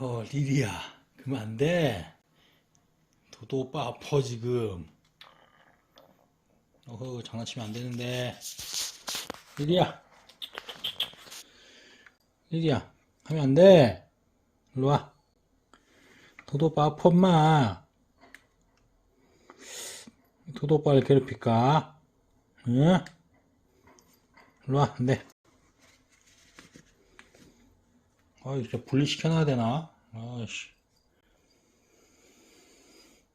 어, 리리야, 그러면 안 돼. 도도 오빠 아파, 지금. 어허, 장난치면 안 되는데. 리리야. 리리야, 하면 안 돼. 일로 와. 도도 오빠 아파, 엄마. 도도 오빠를 괴롭힐까? 응? 일로 와, 안 돼. 아, 진짜 분리시켜놔야 되나? 아씨.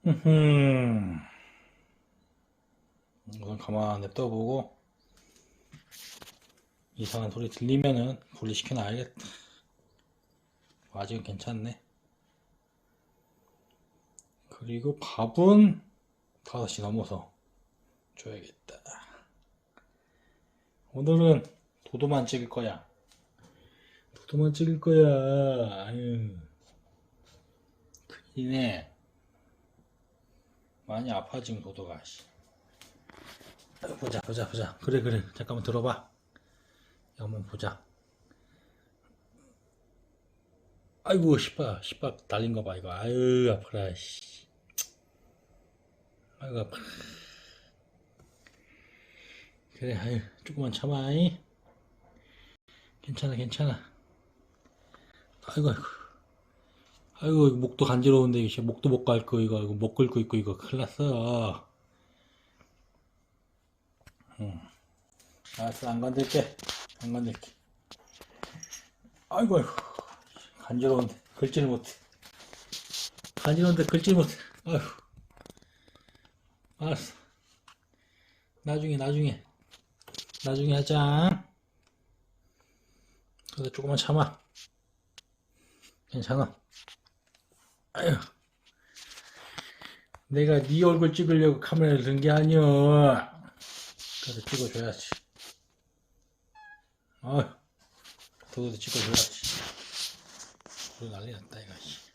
흠. 우선 가만 냅둬보고, 이상한 소리 들리면은 분리시켜놔야겠다. 아직은 괜찮네. 그리고 밥은 5시 넘어서 줘야겠다. 오늘은 도도만 찍을 거야. 찍을 거야. 아유. 큰일이네. 많이 아파, 지금 도도가. 씨. 보자, 보자, 보자. 그래, 그래. 잠깐만 들어봐. 한번 보자. 아이고, 씨발, 씨발, 달린 거 봐, 이거. 아유, 아파라, 씨. 아이고, 아파. 그래, 아유, 조금만 참아, 이. 괜찮아, 괜찮아. 아이고, 아이고. 아이고, 목도 간지러운데, 이거 목도 못 갈 거, 이거, 이거 목 긁고 있고, 이거 큰일 났어. 응. 알았어, 안 건들게. 안 건들게. 아이고, 아이고. 간지러운데, 긁지를 못해. 간지러운데, 긁지를 못해. 아이고. 알았어. 나중에, 나중에. 나중에 하자. 그래도 조금만 참아. 괜찮아. 아휴. 내가 네 얼굴 찍으려고 카메라를 든 게 아니야. 그래도 찍어줘야지. 아휴. 도도도 찍어줘야지. 난리 났다, 이거. 씨.